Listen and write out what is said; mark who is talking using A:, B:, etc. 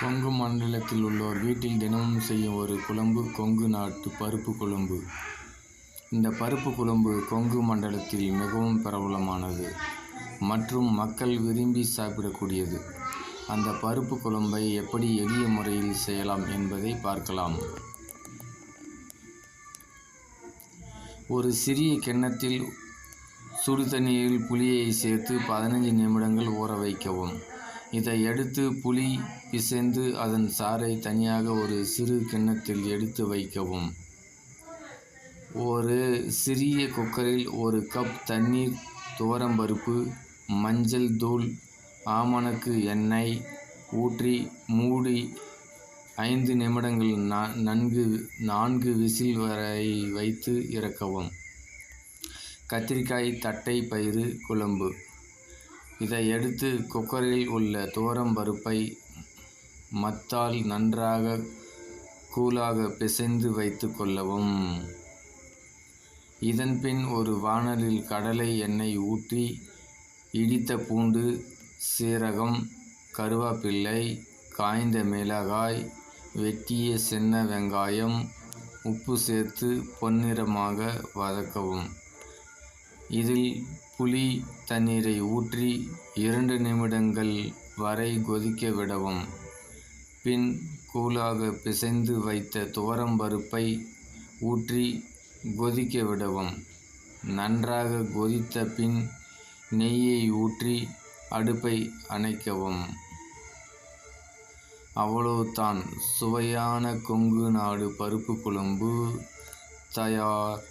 A: கொங்கு மண்டலத்தில் உள்ளோர் வீட்டில் தினமும் செய்யும் ஒரு குழம்பு கொங்கு நாட்டு பருப்பு குழம்பு. இந்த பருப்பு குழம்பு கொங்கு மண்டலத்தில் மிகவும் பிரபலமானது மற்றும் மக்கள் விரும்பி சாப்பிடக்கூடியது. அந்த பருப்பு குழம்பை எப்படி எளிய முறையில் செய்யலாம் என்பதை பார்க்கலாம். ஒரு சிறிய கிண்ணத்தில் சுடுதண்ணீரில் புளியை சேர்த்து பதினைஞ்சு நிமிடங்கள் ஊற வைக்கவும். இதை எடுத்து புளி பிசைந்து அதன் சாறை தனியாக ஒரு சிறு கிண்ணத்தில் எடுத்து வைக்கவும். ஒரு சிறிய குக்கரில் ஒரு கப் தண்ணீர் துவரம்பருப்பு மஞ்சள் தூள் ஆமணக்கு எண்ணெய் ஊற்றி மூடி ஐந்து நிமிடங்கள் நன்கு நான்கு விசில் வரை வைத்து இறக்கவும். கத்திரிக்காய் தட்டை பயிறு குழம்பு. இதை எடுத்து குக்கரில் உள்ள துவரம் பருப்பை மத்தால் நன்றாக கூலாக பிசைந்து வைத்து கொள்ளவும். இதன்பின் ஒரு வானலில் கடலை எண்ணெய் ஊற்றி இடித்த பூண்டு சீரகம் கருவேப்பிள்ளை காய்ந்த மிளகாய் வெட்டிய சின்ன வெங்காயம் உப்பு சேர்த்து பொன்னிறமாக வதக்கவும். இதில் புளி தண்ணீரை ஊற்றி இரண்டு நிமிடங்கள் வரை கொதிக்க விடவும். பின் கூலாக பிசைந்து வைத்த துவரம் பருப்பை ஊற்றி கொதிக்க விடவும். நன்றாக கொதித்த பின் நெய்யை ஊற்றி அடுப்பை அணைக்கவும். அவ்வளவுதான். சுவையான கொங்கு நாடு பருப்பு குழம்பு தயார்.